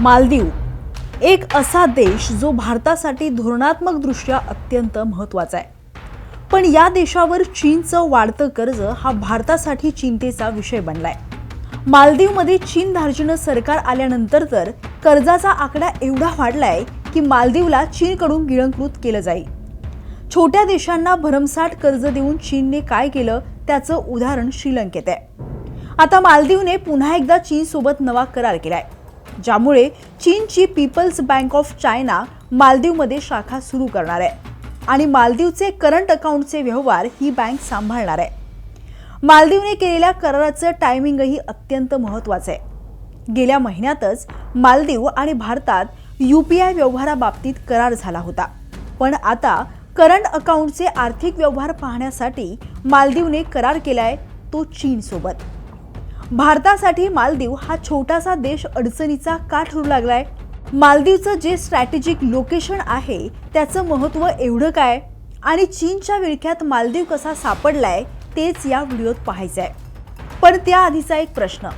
मालदीव. एक असा देश जो भारतासाठी धोरणात्मकदृष्ट्या अत्यंत महत्त्वाचा आहे. पण या देशावर चीनचं वाढतं कर्ज हा भारतासाठी चिंतेचा विषय बनलाय. मालदीवमध्ये चीन धार्जिणं सरकार आल्यानंतर तर कर्जाचा आकडा एवढा वाढलाय की मालदीवला चीनकडून गिळंकृत केलं जाईल. छोट्या देशांना भरमसाठ कर्ज देऊन चीनने काय केलं त्याचं उदाहरण श्रीलंकेत आहे. आता मालदीवने पुन्हा एकदा चीनसोबत नवा करार केलाय. ज्यामुळे चीनची पीपल्स बँक ऑफ चायना मालदीवमध्ये शाखा सुरू करणार आहे. आणि मालदीवचे करंट अकाउंटचे व्यवहार ही बँक सांभाळणार आहे. मालदीवने केलेल्या कराराचं टायमिंगही अत्यंत महत्त्वाचं आहे. गेल्या महिन्यातच मालदीव आणि भारतात यू पी आय व्यवहाराबाबतीत करार झाला होता. पण आता करंट अकाउंटचे आर्थिक व्यवहार पाहण्यासाठी मालदीवने करार केलाय तो चीनसोबत. भारतासाठी मालदीव हा छोटासा देश अडचणीचा का ठरू लागलाय? मालदीवचं जे स्ट्रॅटेजिक लोकेशन आहे त्याचं महत्त्व एवढं काय? आणि चीनच्या विळख्यात मालदीव कसा सापडलाय तेच या व्हिडिओत पाहायचं आहे पण त्याआधीचा एक प्रश्न.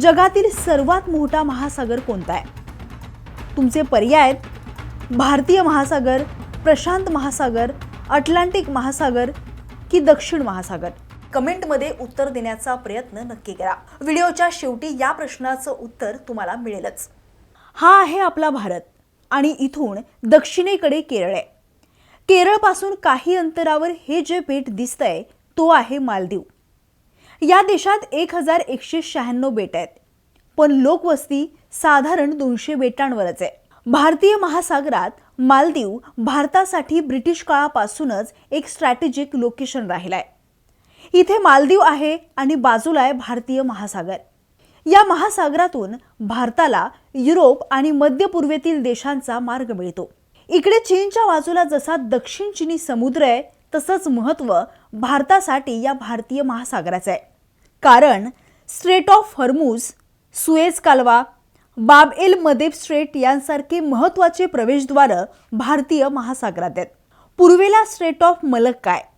जगातील सर्वात मोठा महासागर कोणता आहे तुमचे पर्याय? आहेत भारतीय महासागर प्रशांत महासागर अटलांटिक महासागर की दक्षिण महासागर? कमेंटमध्ये उत्तर देण्याचा प्रयत्न नक्की करा. व्हिडिओच्या शेवटी या प्रश्नाचं उत्तर तुम्हाला मिळेलच. हा आहे आपला भारत आणि इथून दक्षिणेकडे केरळ आहे. केरळपासून काही अंतरावर हे जे बेट दिसतंय तो आहे मालदीव. या देशात एक हजार एकशे शहाण्णव बेट आहेत. पण लोकवस्ती साधारण दोनशे बेटांवरच आहे. भारतीय महासागरात मालदीव भारतासाठी ब्रिटिश काळापासूनच एक स्ट्रॅटेजिक लोकेशन राहिलाय. इथे मालदीव आहे आणि बाजूला आहे भारतीय महासागर. या महासागरातून भारताला युरोप आणि मध्य पूर्वेतील देशांचा मार्ग मिळतो. इकडे चीनच्या बाजूला जसा दक्षिण चिनी समुद्र आहे तसंच महत्त्व भारतासाठी या भारतीय महासागराचं आहे. कारण स्ट्रेट ऑफ हर्मूज सुएज कालवा बाब एल मदेब स्ट्रेट यांसारखे महत्त्वाचे प्रवेशद्वारं भारतीय महासागरात आहेत. पूर्वेला स्ट्रेट ऑफ मलक्का आहे.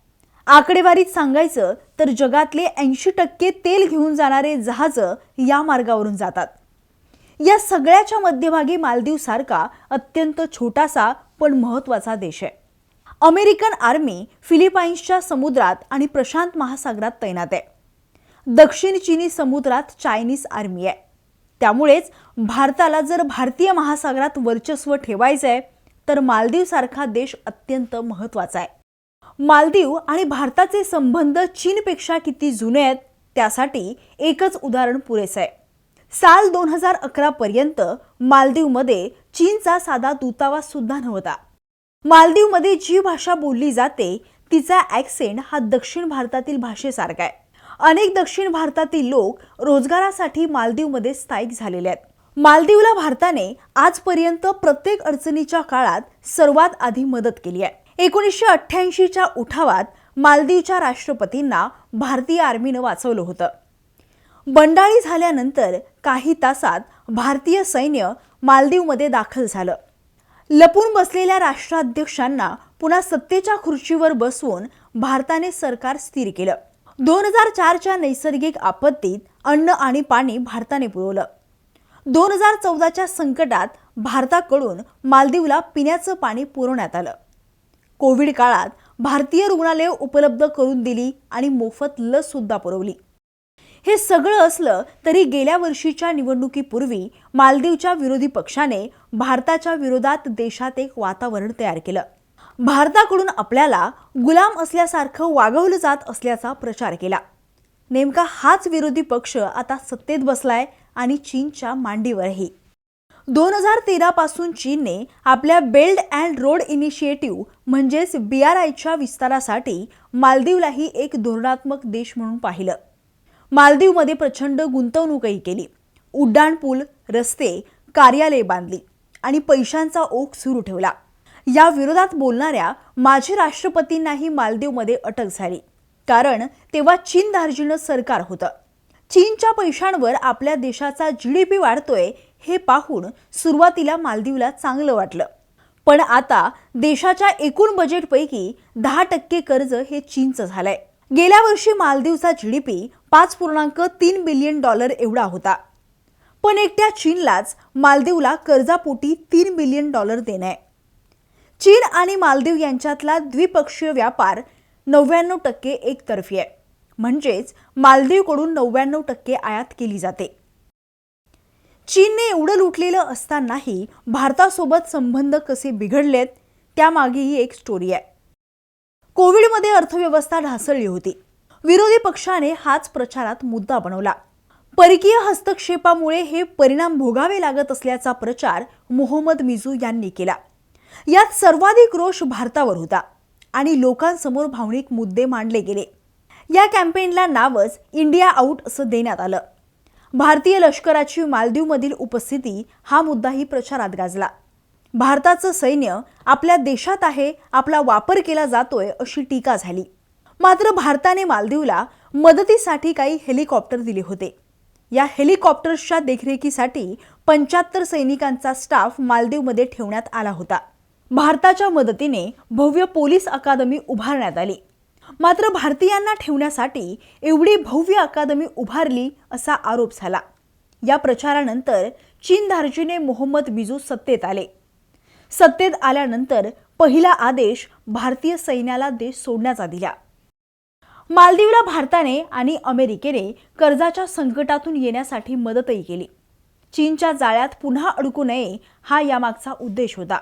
आकडेवारीत सांगायचं तर जगातले ऐंशी टक्के तेल घेऊन जाणारे जहाजं या मार्गावरून जातात. या सगळ्याच्या मध्यभागी मालदीव सारखा अत्यंत छोटासा पण महत्त्वाचा देश आहे. अमेरिकन आर्मी फिलिपाईन्सच्या समुद्रात आणि प्रशांत महासागरात तैनात आहे. दक्षिण चिनी समुद्रात चायनीज आर्मी आहे. त्यामुळेच भारताला जर भारतीय महासागरात वर्चस्व ठेवायचं आहे तर मालदीव सारखा देश अत्यंत महत्त्वाचा आहे. मालदीव आणि भारताचे संबंध चीनपेक्षा किती जुने आहेत त्यासाठी एकच उदाहरण पुरेसं आहे. साल दोन हजार अकरा पर्यंत मालदीवमध्ये चीनचा साधा दूतावास सुद्धा नव्हता. मालदीवमध्ये जी भाषा बोलली जाते तिचा ॲक्सेंट हा दक्षिण भारतातील भाषेसारखा आहे. अनेक दक्षिण भारतातील लोक रोजगारासाठी मालदीवमध्ये स्थायिक झालेले आहेत. मालदीवला भारताने आजपर्यंत प्रत्येक अडचणीच्या काळात सर्वात आधी मदत केली आहे. एकोणीसशे अठ्ठ्याऐंशीच्या उठावात मालदीवच्या राष्ट्रपतींना भारतीय आर्मीनं वाचवलं होतं. बंडाळी झाल्यानंतर काही तासात भारतीय सैन्य मालदीवमध्ये दाखल झालं. लपून बसलेल्या राष्ट्राध्यक्षांना पुन्हा सत्तेच्या खुर्चीवर बसवून भारताने सरकार स्थिर केलं. दोन हजार चारच्या नैसर्गिक आपत्तीत अन्न आणि पाणी भारताने पुरवलं. दोन हजार चौदाच्या संकटात भारताकडून मालदीवला पिण्याचं पाणी पुरवण्यात आलं. कोविड काळात भारतीय रुग्णालय उपलब्ध करून दिली आणि मोफत लस सुद्धा पुरवली. हे सगळं असलं तरी गेल्या वर्षीच्या निवडणुकीपूर्वी मालदीवच्या विरोधी पक्षाने भारताच्या विरोधात देशात एक वातावरण तयार केलं. भारताकडून आपल्याला गुलाम असल्यासारखं वागवलं जात असल्याचा प्रचार केला. नेमका हाच विरोधी पक्ष आता सत्तेत बसलाय आणि चीनच्या मांडीवरही. दोन हजार तेरापासून चीनने आपल्या बेल्ट अँड रोड इनिशिएटिव्ह म्हणजेच बी आर आयच्या विस्तारासाठी मालदीवलाही एक धोरणात्मक देश म्हणून पाहिलं. मालदीवमध्ये प्रचंड गुंतवणूकही केली. उड्डाणपूल रस्ते कार्यालये बांधली आणि पैशांचा ओघ सुरू ठेवला. या विरोधात बोलणाऱ्या माजी राष्ट्रपतींनाही मालदीवमध्ये अटक झाली. कारण तेव्हा चीन धार्जिणं सरकार होतं. चीनच्या पैशांवर आपल्या देशाचा जी डी पी वाढतोय हे पाहून सुरुवातीला मालदीवला चांगलं वाटलं. पण आता देशाच्या एकूण बजेटपैकी दहा टक्के कर्ज हे चीनचं झालंय. गेल्या वर्षी मालदीवचा जी डी पी पाच पूर्णांक तीन बिलियन डॉलर एवढा होता. पण एकट्या चीनलाच मालदीवला कर्जापोटी तीन बिलियन डॉलर देणं आहे. चीन आणि मालदीव यांच्यातला द्विपक्षीय व्यापार नव्याण्णव टक्के एकतर्फी आहे. म्हणजेच मालदीवकडून नव्याण्णव टक्के आयात केली जाते. चीनने एवढं लुटलेलं असतानाही भारतासोबत संबंध कसे बिघडलेत त्यामागेही एक स्टोरी आहे. कोविडमध्ये अर्थव्यवस्था ढासळली होती. विरोधी पक्षाने हाच प्रचारात मुद्दा बनवला. परकीय हस्तक्षेपामुळे हे परिणाम भोगावे लागत असल्याचा प्रचार मोहम्मद मिजू यांनी केला. यात सर्वाधिक रोष भारतावर होता आणि लोकांसमोर भावनिक मुद्दे मांडले गेले. या कॅम्पेनला नावच इंडिया आऊट असं देण्यात आलं. भारतीय लष्कराची मालदीवमधील उपस्थिती हा मुद्दाही प्रचारात गाजला. भारताचं सैन्य आपल्या देशात आहे आपला वापर केला जातोय अशी टीका झाली. मात्र भारताने मालदीवला मदतीसाठी काही हेलिकॉप्टर दिले होते. या हेलिकॉप्टर्सच्या देखरेखीसाठी पंच्याहत्तर सैनिकांचा स्टाफ मालदीवमध्ये ठेवण्यात आला होता. भारताच्या मदतीने भव्य पोलीस अकादमी उभारण्यात आली. मात्र भारतीयांना ठेवण्यासाठी एवढी भव्य अकादमी उभारली असा आरोप झाला. या प्रचारानंतर चीन धार्जीने मोहम्मद मिजू सत्तेत आले. सत्तेत आल्यानंतर पहिला आदेश भारतीय सैन्याला देश सोडण्याचा दिला. मालदीवला भारताने आणि अमेरिकेने कर्जाच्या संकटातून येण्यासाठी मदतही केली. चीनच्या जाळ्यात पुन्हा अडकू नये हा यामागचा उद्देश होता.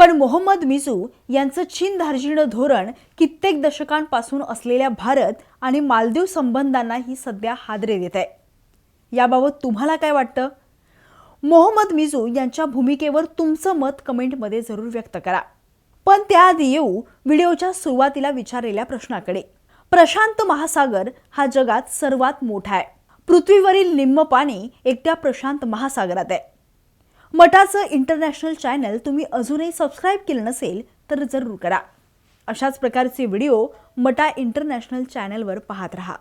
पण मोहम्मद मिजू यांचं चीन धार्जिणं धोरण कित्येक दशकांपासून असलेल्या भारत आणि मालदीव संबंधांनाही सध्या हादरे देत आहे. याबाबत तुम्हाला काय वाटतं? मोहम्मद मिजू यांच्या भूमिकेवर तुमचं मत कमेंटमध्ये जरूर व्यक्त करा. पण त्याआधी येऊ व्हिडिओच्या सुरुवातीला विचारलेल्या प्रश्नाकडे. प्रशांत महासागर हा जगात सर्वात मोठा आहे. पृथ्वीवरील निम्म पाणी एकट्या प्रशांत महासागरात आहे. मटाचं इंटरनॅशनल चॅनल तुम्ही अजूनही सबस्क्राईब केलं नसेल तर जरूर करा. अशाच प्रकारचे व्हिडिओ मटा इंटरनॅशनल चॅनलवर पाहत रहा.